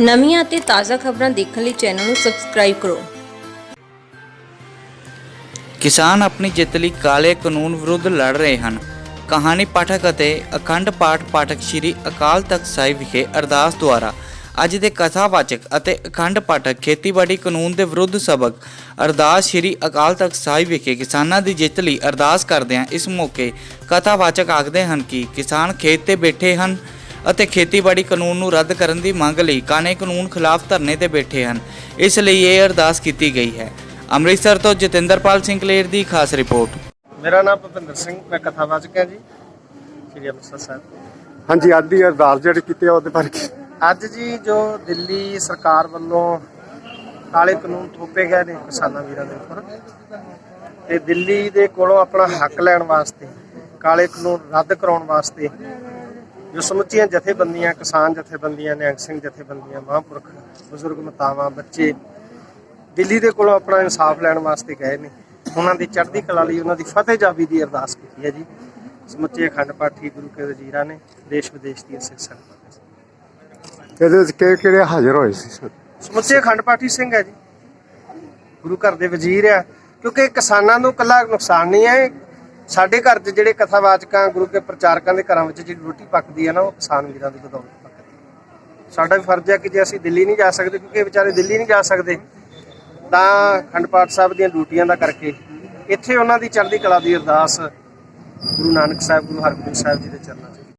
ਨਵੀਆਂ ਅਤੇ ਤਾਜ਼ਾ ਖਬਰਾਂ ਦੇਖਣ ਲਈ ਚੈਨਲ ਨੂੰ ਸਬਸਕ੍ਰਾਈਬ ਕਰੋ। ਕਿਸਾਨ ਆਪਣੀ ਜਿੱਤ ਲਈ ਕਾਲੇ ਕਾਨੂੰਨ ਵਿਰੁੱਧ ਲੜ ਰਹੇ ਹਨ। ਕਹਾਣੀ ਪਾਠਕ ਅਤੇ ਅਖੰਡ ਪਾਠ ਪਾਠਕ ਸ੍ਰੀ ਅਕਾਲ ਤਖਤ ਸਾਹਿਬ ਵਿਖੇ ਅਰਦਾਸ ਦੁਆਰਾ ਅੱਜ ਦੇ ਕਥਾਵਾਚਕ ਅਤੇ ਅਖੰਡ ਪਾਠਕ ਖੇਤੀਬਾੜੀ ਕਾਨੂੰਨ ਦੇ ਵਿਰੁੱਧ ਸਬਕ ਅਰਦਾਸ ਸ੍ਰੀ ਅਕਾਲ ਤਖਤ ਸਾਹਿਬ ਵਿਖੇ ਕਿਸਾਨਾਂ ਦੀ ਜਿੱਤ ਲਈ ਅਰਦਾਸ ਕਰਦਿਆਂ ਇਸ ਮੌਕੇ ਕਥਾਵਾਚਕ ਆਖਦੇ ਹਨ ਕਿ ਕਿਸਾਨ ਖੇਤ ਤੇ ਬੈਠੇ ਹਨ। ਅਤੇ ਖੇਤੀਬਾੜੀ ਕਾਨੂੰਨ ਨੂੰ ਰੱਦ ਕਰਨ ਦੀ ਮੰਗ ਲਈ ਕਾਨੇ ਕਾਨੂੰਨ ਖਿਲਾਫ ਧਰਨੇ ਤੇ ਬੈਠੇ ਹਨ। ਇਸ ਲਈ ਇਹ ਅਰਦਾਸ ਕੀਤੀ ਗਈ ਹੈ। ਅੰਮ੍ਰਿਤਸਰ ਤੋਂ ਜਤਿੰਦਰਪਾਲ ਸਿੰਘ ਕਲੇਰ ਦੀ ਖਾਸ ਰਿਪੋਰਟ। ਮੇਰਾ ਨਾਮ ਭੁਪਿੰਦਰ ਸਿੰਘ ਮੈਂ ਕਥਾਵਾਚਕ ਹਾਂ ਜੀ। ਸ਼੍ਰੀ ਅੰਮ੍ਰਿਤਸਰ ਸਾਹਿਬ। ਹਾਂਜੀ ਅੱਜ ਦੀ ਅਰਦਾਸ ਜਿਹੜੀ ਕੀਤੀ ਆ ਉਹਦੇ ਬਾਰੇ ਅੱਜ ਜੀ ਜੋ ਦਿੱਲੀ ਸਰਕਾਰ ਵੱਲੋਂ ਕਾਲੇ ਕਾਨੂੰਨ ਥੋਪੇ ਗਏ ਨੇ ਕਿਸਾਨਾਂ ਵੀਰਾਂ ਦੇ ਉੱਪਰ ਤੇ ਦਿੱਲੀ ਦੇ ਕੋਲੋਂ ਆਪਣਾ ਹੱਕ ਲੈਣ ਵਾਸਤੇ ਕਾਲੇ ਕਾਨੂੰਨ ਰੱਦ ਕਰਾਉਣ ਵਾਸਤੇ ਜੋ ਸਮੁੱਚੀਆਂ ਜਥੇਬੰਦੀਆਂ ਕਿਸਾਨ ਜਥੇਬੰਦੀਆਂ ਨਿਹੰਗ ਸਿੰਘ ਜਥੇਬੰਦੀਆਂ ਮਹਾਂਪੁਰਖ ਬਜ਼ੁਰਗ ਮਤਾਵਾਂ ਬੱਚੇ ਦਿੱਲੀ ਦੇ ਕੋਲੋਂ ਆਪਣਾ ਇਨਸਾਫ ਲੈਣ ਵਾਸਤੇ ਗਏ ਨੇ। ਉਹਨਾਂ ਦੀ ਚੜ੍ਹਦੀ ਕਲਾ ਲਈ ਉਹਨਾਂ ਦੀ ਫਤਿਹ ਜਾਬੀ ਦੀ ਅਰਦਾਸ ਕੀਤੀ ਹੈ ਜੀ। ਸਮੁੱਚੇ ਅਖੰਡ ਪਾਠੀ ਗੁਰੂ ਕੇ ਵਜ਼ੀਰਾਂ ਨੇ ਦੇਸ਼ ਵਿਦੇਸ਼ ਦੀਆਂ ਸਿੱਖ ਸੰਗਤਾਂ ਇਹਦੇ ਵਿੱਚ ਕਿਹੜੇ ਕਿਹੜੇ ਹਾਜ਼ਰ ਹੋਏ ਸੀ? ਸਮੁੱਚੇ ਅਖੰਡ ਪਾਠੀ ਸਿੰਘ ਹੈ ਜੀ। ਗੁਰੂ ਘਰ ਦੇ ਵਜ਼ੀਰ ਆ ਕਿਉਂਕਿ ਕਿਸਾਨਾਂ ਨੂੰ ਕੱਲਾ ਨੁਕਸਾਨ ਨਹੀਂ ਹੈ ਸਾਡੇ ਘਰ 'ਚ ਜਿਹੜੇ ਕਥਾਵਾਚਕਾਂ, ਗੁਰੂ ਕੇ ਪ੍ਰਚਾਰਕਾਂ ਦੇ ਘਰਾਂ ਵਿੱਚ ਜਿਹੜੀ ਰੋਟੀ ਪੱਕਦੀ ਹੈ ਨਾ, ਉਹ ਕਿਸਾਨ ਵੀਰਾਂ ਦੀ ਬਦੌਲਤ ਪੱਕਦੀ ਹੈ। ਸਾਡਾ ਵੀ ਫਰਜ਼ ਹੈ ਕਿ ਜੇ ਅਸੀਂ ਦਿੱਲੀ ਨਹੀਂ ਜਾ ਸਕਦੇ, ਕਿਉਂਕਿ ਵਿਚਾਰੇ ਦਿੱਲੀ ਨਹੀਂ ਜਾ ਸਕਦੇ, ਤਾਂ ਅਖੰਡ ਪਾਠ ਸਾਹਿਬ ਦੀਆਂ ਡਿਊਟੀਆਂ ਦਾ ਕਰਕੇ ਇੱਥੇ ਉਹਨਾਂ ਦੀ ਚੜ੍ਹਦੀ ਕਲਾ ਦੀ ਅਰਦਾਸ ਗੁਰੂ ਨਾਨਕ ਸਾਹਿਬ, ਗੁਰੂ ਹਰਗੋਬਿੰਦ ਸਾਹਿਬ ਜੀ ਦੇ ਚਰਨਾਂ 'ਚ।